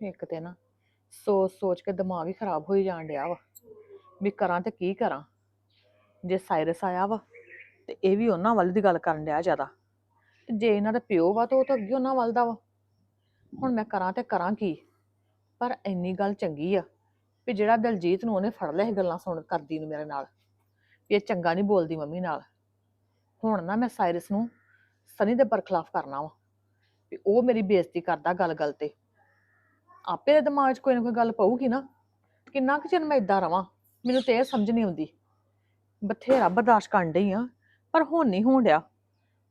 ਇੱਕ ਤੇ ਨਾ ਸੋਚ ਸੋਚ ਕੇ ਦਿਮਾਗ ਹੀ ਖਰਾਬ ਹੋਈ ਜਾਣ ਡਿਆ ਵਾ ਵੀ ਕਰਾਂ ਤੇ ਕੀ ਕਰਾਂ? ਜੇ ਸਾਇਰਸ ਆਇਆ ਵਾ ਤੇ ਇਹ ਵੀ ਉਹਨਾਂ ਵੱਲ ਦੀ ਗੱਲ ਕਰਨ ਡਿਆ ਜ਼ਿਆਦਾ। ਤੇ ਜੇ ਇਹਨਾਂ ਦਾ ਪਿਓ ਵਾ ਤਾਂ ਉਹ ਤਾਂ ਅੱਗੇ ਉਹਨਾਂ ਵੱਲ ਦਾ ਵਾ। ਹੁਣ ਮੈਂ ਕਰਾਂ ਤੇ ਕਰਾਂ ਕੀ? ਪਰ ਇੰਨੀ ਗੱਲ ਚੰਗੀ ਆ ਵੀ ਜਿਹੜਾ ਦਲਜੀਤ ਨੂੰ ਉਹਨੇ ਫੜ ਲਿਆ ਇਹ ਗੱਲਾਂ ਸੁਣ ਕਰਦੀ ਨੂੰ ਮੇਰੇ ਨਾਲ, ਵੀ ਇਹ ਚੰਗਾ ਨਹੀਂ ਬੋਲਦੀ ਮੰਮੀ ਨਾਲ। ਹੁਣ ਨਾ ਮੈਂ ਸਾਇਰਸ ਨੂੰ ਸਨੀ ਦੇ ਬਰਖਲਾਫ ਕਰਨਾ ਵਾ, ਵੀ ਉਹ ਮੇਰੀ ਬੇਇੱਜ਼ਤੀ ਕਰਦਾ ਗੱਲ-ਗੱਲ ਤੇ। ਆਪੇ ਦੇ ਦਿਮਾਗ 'ਚ ਕੋਈ ਨਾ ਕੋਈ ਗੱਲ ਪਊਗੀ ਨਾ। ਕਿੰਨਾ ਕੁ ਚਿਰ ਮੈਂ ਇਦਾਂ ਰਵਾਂ? ਮੈਨੂੰ ਤੇ ਇਹ ਸਮਝ ਨਹੀਂ ਆਉਂਦੀ। ਬਥੇਰਾ ਬਰਦਾਸ਼ਤ ਕਰਨ ਡਈ ਆ, ਪਰ ਹੁਣ ਨਹੀਂ ਹੋਣ ਡਿਆ।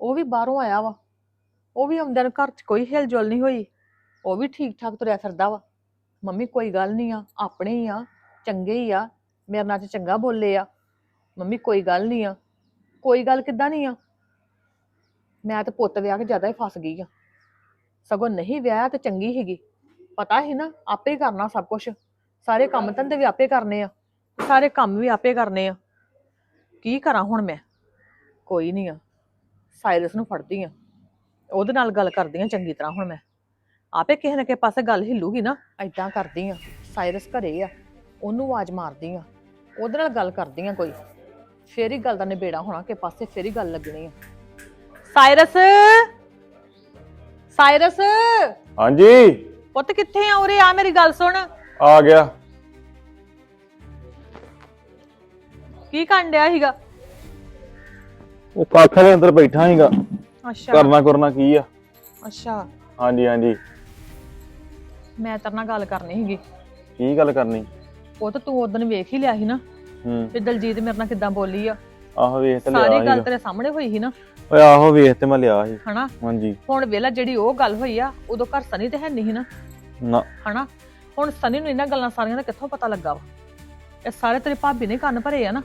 ਉਹ ਵੀ ਬਾਹਰੋਂ ਆਇਆ ਵਾ। ਉਹ ਵੀ ਆਉਂਦਿਆਂ ਨੂੰ ਘਰ 'ਚ ਕੋਈ ਹਿਲਜੁਲ ਨਹੀਂ ਹੋਈ। ਉਹ ਵੀ ਠੀਕ ਠਾਕ ਤੁਰਿਆ ਫਿਰਦਾ ਵਾ। ਮੰਮੀ, ਕੋਈ ਗੱਲ ਨਹੀਂ ਆ, ਆਪਣੇ ਹੀ ਆ, ਚੰਗੇ ਹੀ ਆ। ਮੇਰੇ ਨਾਲ ਤੇ ਚੰਗਾ ਬੋਲੇ ਆ। ਮੰਮੀ, ਕੋਈ ਗੱਲ ਨਹੀਂ ਆ। ਕੋਈ ਗੱਲ ਕਿੱਦਾਂ ਨਹੀਂ ਆ? ਮੈਂ ਤਾਂ ਪੁੱਤ ਵਿਆਹ ਕੇ ਜ਼ਿਆਦਾ ਹੀ ਫਸ ਗਈ ਆ। ਸਗੋਂ ਨਹੀਂ ਵਿਆਹ ਤੇ ਚੰਗੀ ਹੈਗੀ ਪਤਾ ਸੀ ਨਾ, ਆਪੇ ਹੀ ਕਰਨਾ ਸਭ ਕੁਝ ਸਾਰੇ ਕੰਮ ਧੰਦੇ ਵੀ ਆਪੇ ਕਰਨੇ ਆ, ਸਾਰੇ ਕੰਮ ਵੀ ਆਪੇ ਕਰਨੇ ਆ। ਕੀ ਕਰਾਂ ਹੁਣ ਮੈਂ? ਕੋਈ ਨਹੀਂ ਆ ਸਾਇਰਸ ਨੂੰ ਫੜਦੀ ਆ। ਉਹਦੇ ਨਾਲ ਗੱਲ ਕਰਦੀ ਆ ਚੰਗੀ ਤਰ੍ਹਾਂ ਹੁਣ ਮੈਂ। ਆਪੇ ਕਿਸੇ ਨਾ ਕਿਸੇ ਪਾਸੇ ਗੱਲ ਹਿੱਲੂਗੀ ਨਾ ਐਦਾਂ ਕਰਦੀ ਆ। ਸਾਇਰਸ ਘਰੇ ਆ, ਉਹਨੂੰ ਆਵਾਜ਼ ਮਾਰਦੀ ਆ। ਉਹਦੇ ਨਾਲ ਗੱਲ ਕਰਦੀ ਆ ਕੋਈ। ਫੇਰ ਹੀ ਗੱਲ ਦਾ ਨਿਬੇੜਾ ਹੋਣਾ ਕਿ ਪਾਸੇ ਫੇਰ ਹੀ ਗੱਲ ਲੱਗਣੀ ਆ। ਸਾਇਰਸ ਸਾਇਰਸ ਹਾਂਜੀ? ਪੁੱਤ ਕਿੱਥੇ ਆ ਉਰੇ ਆ ਮੇਰੀ ਗੱਲ ਸੁਣ। ਆ ਗਿਆ। ਕੀ ਕਰਨ ਡਿਆ ਸੀਗਾ? ਉਹ ਕਾਖਾ ਦੇ ਅੰਦਰ ਬੈਠਾ ਸੀਗਾ। ਅੱਛਾ। ਕਰਨਾ ਕਰਨਾ ਕੀ ਆ? ਅੱਛਾ। ਹਾਂਜੀ ਹਾਂਜੀ। ਮੈਂ ਤੇਰੇ ਨਾਲ ਗੱਲ ਕਰਨੀ ਸੀਗੀ। ਕੀ ਗੱਲ ਕਰਨੀ? ਉਹ ਤਾਂ ਤੂੰ ਉਦੋਂ ਵੇਖ ਹੀ ਲਿਆ ਸੀ ਨਾ ਹੂੰ। ਵੀ ਦਲਜੀਤ ਮੇਰੇ ਨਾਲ ਕਿੱਦਾਂ ਬੋਲੀ ਆ। ਆਹੋ ਵੇਖ ਤੇ ਸਾਰੀ ਲਿਆ ਗੱਲ ਸੀਗਾ। ਤੇਰੇ ਸਾਹਮਣੇ ਹੋਈ ਸੀ ਨਾ। ਓਏ ਆਹੋ ਵੇਖ ਤੇ ਮੈਂ ਲਿਆ ਸੀ। ਹਨਾ? ਹਾਂਜੀ। ਹੁਣ ਵੇਲਾ ਜਿਹੜੀ ਉਹ ਗੱਲ ਹੋਈ ਆ ਉਦੋਂ ਘਰ ਸਨੀ ਤੇ ਹੈ ਨਹੀਂ ਸੀ ਨਾ। ਨਾ। ਹਨਾ? ਹੁਣ ਸਨੀ ਨੂੰ ਇਹਨਾਂ ਗੱਲਾਂ ਸਾਰੀਆਂ ਦਾ ਕਿੱਥੋਂ ਪਤਾ ਲੱਗਾ ਵਾ? ਇਹ ਸਾਰੇ ਤੇਰੀ ਭਾਬੀ ਨੇ ਕੰਨ ਭਰੇ ਆ ਨਾ।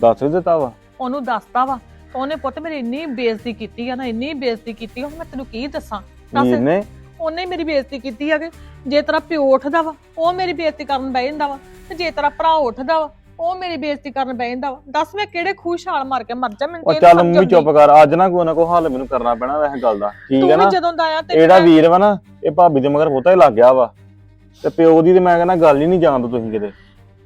ਦੱਸ ਦਿੱਤਾ ਵਾ। ਉਹਨੂੰ ਦੱਸਤਾ ਵਾ। ਤਾਂ ਉਹਨੇ ਪੁੱਤ ਮੇਰੀ ਇੰਨੀ ਬੇਇੱਜ਼ਤੀ ਕੀਤੀ ਆ ਨਾ ਇੰਨੀ ਬੇਇੱਜ਼ਤੀ ਕੀਤੀ ਆ ਹੁਣ ਮੈਂ ਤੈਨੂੰ ਕੀ ਦੱਸਾਂ? ਦੱਸ। ਵੀਰ ਨੇ? ਉਹਨੇ ਮੇਰੀ ਬੇਇੱਜ਼ਤੀ ਕੀਤੀ ਆ ਕਿ ਜੇ ਤੇਰਾ ਪਿਓ ਉੱਠਦਾ ਵਾ ਉਹ ਮੇਰੀ ਬੇਇੱਜ਼ਤੀ ਕਰਨ ਬਹਿ ਜਾਂਦਾ ਵਾ। ਤੇ ਜੇ ਤੇਰਾ ਭਰਾ ਉੱਠਦਾ ਵਾ ਉਹ ਮੇਰੀ ਬੇਇੱਜ਼ਤੀ ਕਰਨ ਬਹਿ ਜਾਂਦਾ ਵਾ। ਦੱਸ ਮੈਂ ਕਿਹੜੇ ਖੂਹ ਛਾਲ ਮਾਰ ਕੇ ਮਰ ਜਾ ਮੈਨੂੰ ਉਹ ਤੇ ਚੱਲ ਮੰਮੀ। ਚੁੱਪ ਕਰ ਅੱਜ ਨਾ ਕੋਈ ਨਾ ਕੋਈ ਹੱਲ ਮੈਨੂੰ ਕਰਨਾ ਪੈਣਾ ਵੈਸੇ ਗੱਲ ਦਾ। ਠੀਕ ਤੂੰ ਹੈ ਨਾ? ਜਦੋਂ ਦਾ ਆਇਆ ਤੇ ਇਹੜਾ ਵੀਰ ਵਾ ਨਾ ਇਹ ਭਾਬੀ ਦੇ ਮਗਰ ਬਹੁਤਾ ਹੀ ਲੱਗ ਗਿਆ ਵਾ। ਤੇ ਪਿਓ ਦੀ ਤੇ ਮੈਂ ਕਹਿੰਦਾ ਗੱਲ ਹੀ ਨਹੀਂ ਜਾਣਦਾ ਤੁਸੀਂ ਕਿਤੇ।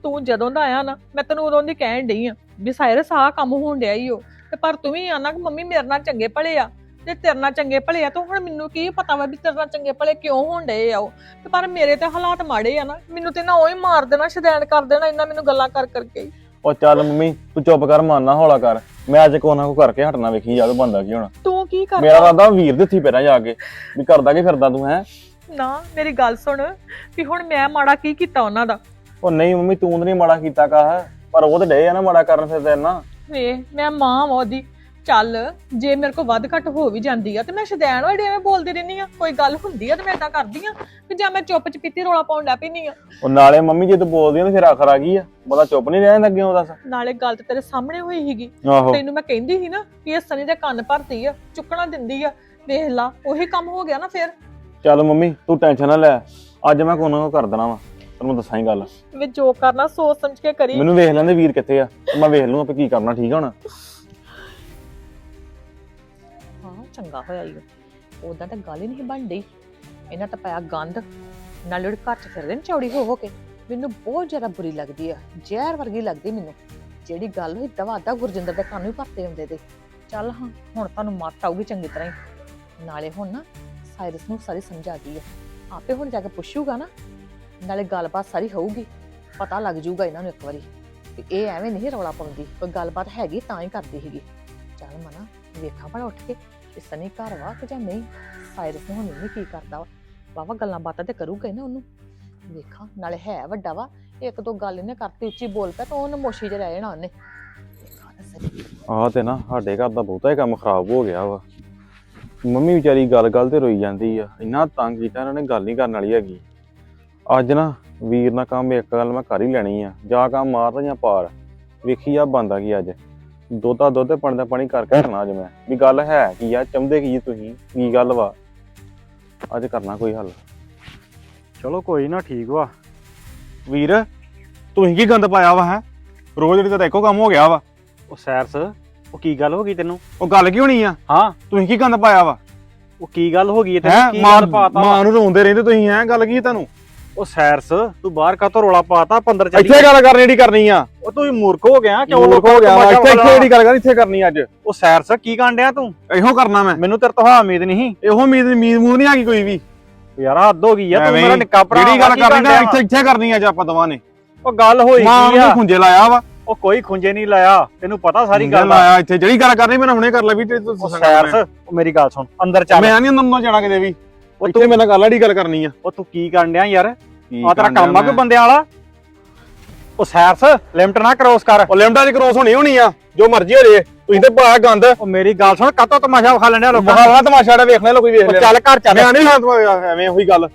ਤੂੰ ਜਦੋਂ ਦਾ ਆਇਆ ਨਾ ਮੈਂ ਤੈਨੂੰ ਉਦੋਂ ਦੀ ਕਹਿਣ ਡਈ ਆ ਵੀ ਸਾਇਰਸ ਆਹ ਕੰਮ ਹੋਣ ਡਿਆ ਈ ਓ। ਤੇ ਪਰ ਤੂੰ ਵੀ ਆਨਾ ਕਿ ਮੰਮੀ ਮੇਰੇ ਨਾਲ ਚੰਗੇ ਭਲੇ ਆ। ਤੇ ਤੇਰੇ ਨਾਲ ਚੰਗੇ ਭਲੇ ਆ ਤਾਂ ਹੁਣ ਮੈਨੂੰ ਕੀ ਪਤਾ ਵਾ ਵੀ ਤੇਰੇ ਨਾਲ ਚੰਗੇ ਭਲੇ ਕਿਉਂ ਹੋਣ ਡਏ ਆ ਉਹ? ਤੇ ਪਰ ਮੇਰੇ ਤੇ ਹਾਲਾਤ ਮਾੜੇ ਆ ਨਾ ਮੈਨੂੰ ਤੇ ਨਾ ਉਹ ਹੀ ਮਾਰ ਦੇਣਾ ਸ਼ਦੈਣ ਕਰ ਦੇਣਾ ਇੰਨਾ ਮੈਨੂੰ ਗੱਲਾਂ ਕਰ ਕਰਕੇ ਹੀ। ਉਹ ਚੱਲ ਮੰਮੀ ਤੂੰ ਚੁੱਪ ਕਰ ਮਾਨਾ ਹੌਲਾ ਕਰ। ਮੈਂ ਅੱਜ ਕੋ ਨਾ ਕੋ ਕਰਕੇ ਹਟਣਾ ਵੇਖੀ ਜਾਵੇ ਬੰਦਾ ਕੀ ਹੋਣਾ। ਤੂੰ ਕੀ ਮੇਰਾ ਕਰਦਾ ਰਾਦਾ ਵੀਰ ਦੇ ਥੀ ਪੈਣਾ ਜਾ ਕੇ ਵੀ ਕਰਦਾ ਕੀ ਫਿਰਦਾ ਤੂੰ ਹੈ? ਨਾ ਮੇਰੀ ਗੱਲ ਸੁਣ ਵੀ ਹੁਣ ਮੈਂ ਮਾੜਾ ਕੀ ਕੀਤਾ ਉਹਨਾਂ ਦਾ? ਉਹ ਨਹੀਂ ਮੰਮੀ ਤੂੰ ਤਾਂ ਨਹੀਂ ਮਾੜਾ ਕੀਤਾ ਕਾ ਪਰ ਉਹ ਤੇ ਡੇ ਆ ਨਾ ਮਾੜਾ ਕਰਨ ਫਿਰ ਤੇ ਨਾ ਵੇ ਮੈਂ ਮਾਂ ਵਾਂ ਉਹਦੀ। ਚੱਲ ਜੇ ਮੇਰੇ ਕੋ ਵੱਧ ਘੱਟ ਹੋ ਵੀ ਜਾਂਦੀ ਆ ਤੇ ਮੈਂ ਸ਼ਦੈਣ ਹੋੜੀ ਐਵੇਂ ਬੋਲਦੀ ਰਹਿੰਦੀ ਆ। ਕੋਈ ਗੱਲ ਹੁੰਦੀ ਆ ਤੇ ਮੈਂ ਏਦਾਂ ਕਰਦੀ ਆ ਕਿ ਜਾਂ ਮੈਂ ਚੁੱਪ ਚਪੀਤੀ ਰੋਲਾ ਪਾਉਣ ਲੱਗ ਪੈਂਦੀ ਆ। ਉਹ ਨਾਲੇ ਮੰਮੀ ਜੇ ਤੂੰ ਬੋਲਦੀ ਆ ਤਾਂ ਫਿਰ ਆਖਰ ਆ ਗਈ ਆ। ਬੰਦਾ ਚੁੱਪ ਨਹੀਂ ਰਹਿਣ ਲੱਗੇ ਉਹ ਦੱਸ। ਨਾਲੇ ਗੱਲ ਤੇ ਤੇਰੇ ਸਾਹਮਣੇ ਹੋਈ ਸੀਗੀ। ਆਹੋ। ਤੈਨੂੰ ਮੈਂ ਕਹਿੰਦੀ ਸੀ ਨਾ ਕਿ ਇਹ ਸਨੀ ਦੇ ਕੰਨ ਭਰਦੀ ਆ ਚੁੱਕਣਾ ਦਿੰਦੀ ਆ। ਵੇਖ ਲਾ ਉਹੀ ਕੰਮ ਹੋ ਗਿਆ ਨਾ ਫਿਰ। ਚੱਲ ਮੰਮੀ ਤੂੰ ਟੈਨਸ਼ਨ ਨਾ ਲੈ। ਅੱਜ ਮੈਂ ਕੋਈ ਨਾ ਕੋਈ ਕਰ ਦੇਣਾ ਵਾ। ਤੈਨੂੰ ਦੱਸਾਂ ਹੀ ਗੱਲ। ਵੀ ਜੋ ਕਰਨਾ ਸੋਚ ਸਮਝ ਕੇ ਕਰੀ। ਮੈਨੂੰ ਵੇਖ ਲੈਂਦੇ ਵੀਰ ਕਿੱਥੇ ਆ। ਮੈਂ ਵੇਖ ਲੂੰ ਆਪੇ ਕੀ ਕਰਨਾ ਠੀਕ ਆ ਹੁਣ? ਚੰਗਾ ਹੋਇਆ ਈ ਉਹਦਾ ਤਾਂ ਗੱਲ ਹੀ ਨਹੀਂ ਬਣਦੀ ਇਹਨਾਂ ਤਾਂ ਪਾਇਆ ਗੰਦ। ਨਾਲੇ ਉਹ ਘਰ ਚ ਫਿਰਦੇ ਨੇ ਚੌੜੀ ਹੋ ਹੋ ਕੇ। ਮੈਨੂੰ ਬਹੁਤ ਜ਼ਿਆਦਾ ਬੁਰੀ ਲੱਗਦੀ ਆ। ਜ਼ਹਿਰ ਵਰਗੀ ਲੱਗਦੀ ਮੈਨੂੰ। ਜਿਹੜੀ ਗੱਲ ਹੋਈ ਦਵਾ ਗੁਰਜਿੰਦਰ ਦੇ ਕੰਨ ਵੀ ਭਰਤੇ ਹੁੰਦੇ ਤੇ। ਚੱਲ ਹਾਂ, ਹੁਣ ਤੁਹਾਨੂੰ ਮੱਤ ਆਊਗੀ ਚੰਗੀ ਤਰ੍ਹਾਂ ਹੀ ਨਾਲੇ ਹੁਣ ਨਾ ਸਾਇਰਸ ਨੂੰ ਸਾਰੀ ਸਮਝ ਆ ਗਈ ਆ। ਆਪੇ ਹੁਣ ਜਾ ਕੇ ਪੁੱਛੂਗਾ ਨਾ। ਨਾਲੇ ਗੱਲਬਾਤ ਸਾਰੀ ਹੋਊਗੀ। ਪਤਾ ਲੱਗ ਜਾਊਗਾ ਇਹਨਾਂ ਨੂੰ ਇੱਕ ਵਾਰੀ। ਤੇ ਇਹ ਐਵੇਂ ਨਹੀਂ ਰੌਲਾ ਪਾਉਂਦੀ। ਕੋਈ ਗੱਲਬਾਤ ਹੈਗੀ ਤਾਂ ਹੀ ਕਰਦੀ ਹੈਗੀ ਚੱਲ ਮਨਾ, ਵੇਖਾਂ ਭਲਾ ਉੱਠ ਕੇ। ਕਿ ਸਨੀ ਘਰ ਵਾ ਕਿ ਜਾਂ ਨਹੀਂ? ਸਾਇਰਸ ਨੂੰ ਹੁਣ ਕੀ ਕਰਦਾ ਵਾ? ਵਾਵਾ ਗੱਲਾਂ ਬਾਤਾਂ ਤੇ ਕਰੂਗਾ ਹੀ ਨਾ ਉਹਨੂੰ। ਵੇਖਾਂ, ਨਾਲੇ ਹੈ ਵੱਡਾ ਵਾ। ਇੱਕ ਦੋ ਗੱਲ ਇਹਨੇ ਕਰਤੀ, ਉੱਚੀ ਬੋਲ ਪਿਆ ਤਾਂ ਉਹਨੂੰ ਮੋਸ਼ੀ ਚ ਰਹਿ ਜਾਣਾ ਉਹਨੇ। ਵੇਖਾਂ ਤਾਂ ਸਹੀ। ਆਹ ਤੇ ਨਾ ਸਾਡੇ ਘਰ ਦਾ ਬਹੁਤਾ ਹੀ ਕੰਮ ਖਰਾਬ ਹੋ ਗਿਆ ਵਾ। ਮੰਮੀ ਵਿਚਾਰੀ ਗੱਲ-ਗੱਲ ਤੇ ਰੋਈ ਜਾਂਦੀ ਆ। ਇੰਨਾ ਤੰਗ ਕੀਤਾ ਇਹਨਾਂ ਨੇ, ਗੱਲ ਨਹੀਂ ਕਰਨ ਵਾਲੀ ਹੈਗੀ। ਅੱਜ ਨਾ ਵੀਰ ਨਾਲ ਕੰਮ ਇੱਕ ਗੱਲ ਮੈਂ ਕਰ ਹੀ ਲੈਣੀ ਆ। ਜਾਂ ਕੰਮ ਮਾਰ ਜਾਂ ਪਾਰ। ਵੇਖੀ ਆ ਬੰਦਾ ਕੀ ਅੱਜ। ਦੋਤਾ ਦੁੱਧ ਪਾਣੀ ਦਾ ਪਾਣੀ ਕਰਕੇ ਹਟਣਾ ਅੱਜ ਮੈਂ ਵੀ ਗੱਲ ਹੈ ਕੀ ਆ ਚਾਹੁੰਦੇ ਕੀ ਤੁਸੀਂ? ਕੀ ਗੱਲ ਵਾ? ਅੱਜ ਕਰਨਾ ਕੋਈ ਹੱਲ। ਚਲੋ ਕੋਈ ਨਾ ਠੀਕ ਵਾ। ਵੀਰ ਤੁਸੀਂ ਕੀ ਗੰਦ ਪਾਇਆ ਵਾ ਹੈ? ਰੋਜ਼ ਜਿਹੜੀ ਤਾਂ ਇੱਕੋ ਕੰਮ ਹੋ ਗਿਆ ਵਾ। ਉਹ ਸੈਰਸ ਉਹ ਕੀ ਗੱਲ ਹੋ ਗਈ ਤੈਨੂੰ? ਉਹ ਗੱਲ ਕੀ ਹੋਣੀ ਆ? ਹਾਂ। ਤੁਸੀਂ ਕੀ ਗੰਦ ਪਾਇਆ ਵਾ? ਉਹ ਕੀ ਗੱਲ ਹੋ ਗਈ ਹੈ ਹੈ? ਤੈਨੂੰ ਕੀ ਮਾਂ ਮਾਂ ਨੂੰ ਰੋਂਦੇ ਰਹਿੰਦੇ ਤੁਸੀਂ ਹੈ? ਗੱਲ ਕੀ ਹੈ ਤੁਹਾਨੂੰ ਉਹ ਸੈਰਸ ਤੂੰ ਬਾਹਰ ਕਾਤੋਂ ਰੋਲਾ ਪਾਤਾ? ਆਪਾਂ ਅੰਦਰ ਚੱਲੀ ਇੱਥੇ ਗੱਲ ਕਰਨੀ ਜਿਹੜੀ ਕਰਨੀ ਆ। ਉਹ ਤੂੰ ਮੂਰਖ ਹੋ ਗਿਆ ਕਿਉਂ ਮੂਰਖ ਹੋ ਗਿਆ ਵਾ, ਇੱਥੇ ਇੱਥੇ? ਜਿਹੜੀ ਗੱਲ ਕਰਨੀ ਇੱਥੇ ਕਰਨੀ ਅੱਜ। ਉਹ ਸੈਰਸ ਕੀ ਕਾਂਡਿਆ ਤੂੰ? ਇਹੋ ਕਰਨਾ ਮੈਂ। ਮੈਨੂੰ ਤੇਰੇ ਤੋਂ ਹਾਂ ਉਮੀਦ ਨਹੀਂ। ਇਹੋ ਉਮੀਦ ਉਮੀਦ ਮੂਦ ਨਹੀਂ ਆ ਗਈ ਕੋਈ ਵੀ। ਯਾਰ ਹੱਦ ਹੋ ਗਈ ਆ ਤੂੰ ਐਵੇਂ ਮੇਰਾ। ਨਿੱਕਾ ਭਰਾ ਜਿਹੜੀ ਗੱਲ ਕਰਨੀ ਨਾ ਇੱਥੇ ਇੱਥੇ ਕਰਨੀ ਅੱਜ ਆਪਾਂ ਦਵਾਂ ਨੇ। ਉਹ ਗੱਲ ਹੋਈ ਮਾਂ ਕੀ ਆ? ਨੂੰ ਖੁੰਝੇ ਲਾਇਆ ਵਾ। ਉਹ ਕੋਈ ਖੁੰਝੇ ਨਹੀਂ ਲਾਇਆ ਤੈਨੂੰ ਪਤਾ ਸਾਰੀ ਗੱਲ ਦਾ ਲਾਇਆ ਇੱਥੇ। ਜਿਹੜੀ ਗੱਲ ਕਰਨੀ ਮੈਂ ਹੁਣੇ ਕਰ ਲੈ ਵੀ ਤੇ ਤੂੰ ਉਹ ਸੈਰਸ ਉਹ ਮੇਰੀ ਗੱਲ ਸੁਣ ਅੰਦਰ ਚੱਲ। ਮੈਂ ਨਹੀਂ ਅੰਦਰ ਜਾਣਾ ਕਿਤੇ ਵੀ। ਉਹ ਇੱਥੇ ਤੂੰ ਮੇਰੇ ਨਾਲ ਗੱਲ ਆੜੀ ਗੱਲ ਕਰਨੀ ਆ। ਉਹ ਤੂੰ ਕੀ ਕਰਨ ਡਿਆ ਯਾਰ? ਕੀ ਆ ਤੇਰਾ ਕਰਨ ਡਿਆ ਕੰਮ ਆ ਕੋਈ ਮੈਂ? ਬੰਦਿਆਂ ਵਾਲਾ? ਉਹ ਸੈਰਸ ਲਿਮਟ ਨਾ ਕ੍ਰੋਸ ਕਰ। ਉਹ ਲਿਮਟਾਂ ਦੀ ਕ੍ਰੋਸ ਹੋਣੀ ਹੋਣੀ ਆ ਜੋ ਮਰਜ਼ੀ ਹੋ ਜੇ ਤੁਸੀਂ ਤੇ ਪਾ ਗੰਦ। ਉਹ ਮੇਰੀ ਗੱਲ ਸੁਣ ਕਾਤੋਂ ਤਮਾਸ਼ਾ ਵਿਖਾ ਲੈਣਿਆ ਲੋਕਾਂ ਨੂੰ? ਬਹਾਵਾ ਤਮਾਸ਼ਾ ਦਾ ਵੇਖ ਲੈ ਲੋਕੀ ਵੇਖ ਉਹ ਚੱਲ ਘਰ ਚੱਲ। ਮੈਂ ਨਹੀਂ ਹਾਂ ਐਵੇਂ ਉਹੀ ਗੱਲ।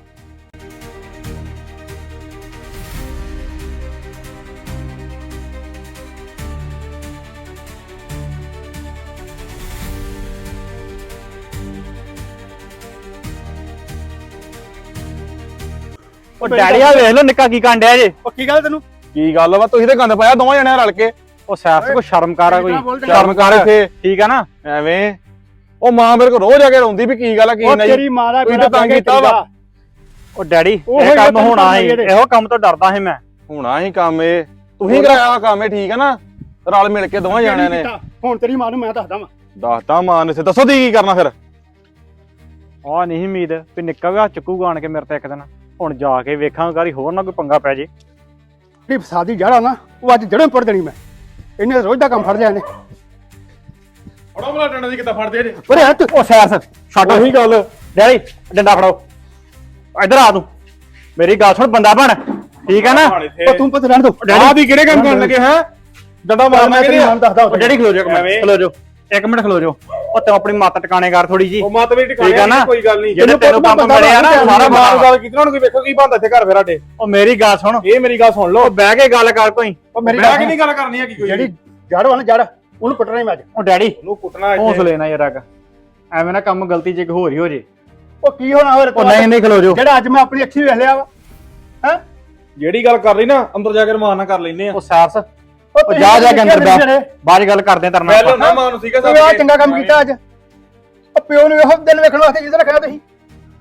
ਉਹ ਡੈਡੀ ਆ ਵੇਖ ਲੋ ਨਿੱਕਾ ਕੀ ਕਾਂਡਿਆ ਜੇ। ਪੱਕੀ ਗੱਲ ਤੈਨੂੰ? ਕੀ ਗੱਲ ਵਾ? ਤੁਸੀਂ ਤੇ ਗੰਦ ਪਾਇਆ ਦੋਵਾਂ ਜਣਿਆਂ ਰਲ ਕੇ। ਉਹ ਸੈਰਸ ਕੋ ਸ਼ਰਮ ਕਰ ਆ ਕੋਈ। ਕਿੰਨਾ ਬੋਲਦੇ ਸ਼ਰਮ ਕਰ ਇੱਥੇ। ਠੀਕ ਆ ਨਾ? ਐਵੇਂ। ਉਹ ਮਾਂ ਮੇਰੇ ਕੋਲ ਰੋਜ਼ ਆ ਕੇ ਰੋਂਦੀ ਵੀ ਕੀ ਗੱਲ ਆ ਕੀ ਉਹ ਨਹੀਂ। ਤੇਰੀ ਮਾਂ ਦਾ ਤਾਂ ਤੰਗ ਕੀਤਾ ਵਾ। ਉਹ ਡੈਡੀ ਇਹ ਹੀ ਕੰਮ ਹੋਣਾ ਇਹਦੇ। ਇਹੋ ਕੰਮ ਤੋਂ ਡਰਦਾ ਸੀ ਮੈਂ। ਹੁਣਾ ਹੀ ਕੰਮ ਇਹ ਤੁਸੀਂ ਕਰਾਇਆ ਵਾ ਕੰਮ ਇਹ ਠੀਕ ਆ ਨਾ? ਰਲ ਮਿਲ ਕੇ ਦੋਵਾਂ ਜਣਿਆਂ ਨੇ। ਹੁਣ ਤੇਰੀ ਮਾਂ ਨੂੰ ਮੈਂ ਦੱਸਦਾ ਵਾਂ। ਦੱਸਤਾ ਮਾਂ ਨੇ। ਦੱਸੋ ਦੀ ਕੀ ਕਰਨਾ ਫਿਰ? ਆ ਨਹੀਂ ਉਮੀਦ ਵੀ ਨਿੱਕਾ ਹੱਥ ਚੁੱਕੂਗਾ ਆਣ ਕੇ ਮੇਰੇ ਤੇ ਇੱਕ ਦਿਨ। ਹੁਣ ਜਾ ਕੇ ਵੇਖਾਂਗਾ ਗਾਰੀ ਹੋਰ ਨਾ ਕੋਈ ਪੰਗਾ ਪੈ ਜੇ। ਜਿਹੜੀ ਫਸਾਦੀ ਜੜਾ ਨਾ ਉਹ ਅੱਜ ਜੜੋਂ ਪੜ ਦੇਣੀ ਮੈਂ। ਇਹਨੇ ਰੋਜ਼ ਦਾ ਕੰਮ ਫੜ ਲਿਆ ਇਹਨੇ। ਫੜੋ ਬਲਾ ਡੰਡਾ ਦੀ ਕਿੱਦਾਂ ਫੜਦੇ ਜੇ। ਓਰੇ ਹੱਥ। ਉਹ ਸੈਰਸ ਛੱਡ। ਉਹੀ ਗੱਲ। ਡੈਡੀ ਡੰਡਾ ਫੜੋ ਇੱਧਰ ਆ ਤੂੰ। ਮੇਰੀ ਗੱਲ ਸੁਣ ਬੰਦਾ ਬਣ। ਠੀਕ ਆ ਨਾ? ਉਹ ਤੂੰ ਪਤਾ ਰਹਿਣ ਦੋ। ਆਹ ਦੀ ਕਿਹੜੇ ਕੰਮ ਕਰਨ ਲੱਗੇ ਹੈ? ਡੰਡਾ ਮਾਰਨਾ ਕਿਹਨੇ ਮਾਂ ਨੂੰ ਦੱਸਦਾ ਉਹ ਡੈਡੀ ਖਲੋ ਜਾ ਐਵੇਂ। ਖਲੋ ਜਾ ਇੱਕ ਮਿੰਟ ਖਲੋ ਜਾ ਉਹ ਤੂੰ ਆਪਣੀ ਮੱਤ ਟਿਕਾਣੇ ਕਰ ਥੋੜੀ ਜੀ ਉਹ ਮਤ ਵੀ ਠੀਕ ਆ ਨਾ? ਕੋਈ ਗੱਲ ਨਹੀਂ। ਜਿਹੜੇ ਤੈਨੂੰ ਕੰਮ ਬੰਦਾ ਮਿਲਿਆ ਨਾ ਸਾਰਾ ਨੂੰ ਬਾਹਰ ਗੱਲ ਕੀਤੀ ਨਾ ਹੁਣ ਕੋਈ ਵੇਖੋ ਕੀ ਬੰਦਾ ਇੱਥੇ ਘਰ ਫੇਰ ਸਾਡੇ? ਉਹ ਮੇਰੀ ਗੱਲ ਸੁਣ। ਇਹ ਮੇਰੀ ਗੱਲ ਸੁਣ ਲਓ। ਉਹ ਬਹਿ ਕੇ ਗੱਲ ਕਰ ਕੋਈ। ਉਹ ਮੇਰੀ ਮੈਂ ਕਿ ਨਹੀਂ ਗੱਲ ਕਰਨੀ ਹੈਗੀ ਕੋਈ। ਜਿਹੜੀ ਜੜ ਵਾ ਨਾ ਜੜ। ਉਹਨੂੰ ਪਟਣਾ ਹੀ ਮੈਂ ਅੱਜ। ਉਹ ਡੈਡੀ ਉਹਨੂੰ ਕੁੱਟਣਾ ਇੱਥੇ। ਹੌਸਲੇ ਨਾਲ ਯਾਰ ਅੱਗ ਐਵੇਂ ਨਾ ਕੰਮ ਗਲਤੀ ਜੇ ਹੋਰ ਹੀ ਹੋ ਜੇ। ਉਹ ਕੀ ਹੋਣਾ ਹੋਰ ਉਹ ਨਹੀਂ ਨਹੀਂ ਖਲੋ ਜਾ ਜਿਹੜਾ ਅੱਜ ਮੈਂ ਆਪਣੀ ਅੱਖੀ ਵੇਖ ਲਿਆ ਵਾ ਹੈ? ਜਿਹੜੀ ਗੱਲ ਕਰ ਲਈ ਨਾ ਅੰਦਰ ਜਾ ਕੇ ਰਮਾਨ ਨਾਲ ਕਰ ਲੈਨੇ ਆ। ਉਹ ਸੈਰਸ ਉਹ ਜਾ ਜਾ ਕੇ ਅੰਦਰ ਬੈ ਬਾਅਦ 'ਚ ਗੱਲ ਕਰਦੇ ਤੇਰੇ ਨਾਲ ਆਪਾਂ। ਨਾ ਮਾਂ ਨੂੰ ਸੀਗਾ ਤੂੰ ਆ ਚੰਗਾ ਕੰਮ ਕੀਤਾ ਅੱਜ। ਉਹ ਪਿਓ ਨੂੰ ਇਹੋ ਦਿਨ ਵੇਖਣ ਵਾਸਤੇ ਜਿੱਦ ਰੱਖਿਆ ਤੁਸੀਂ।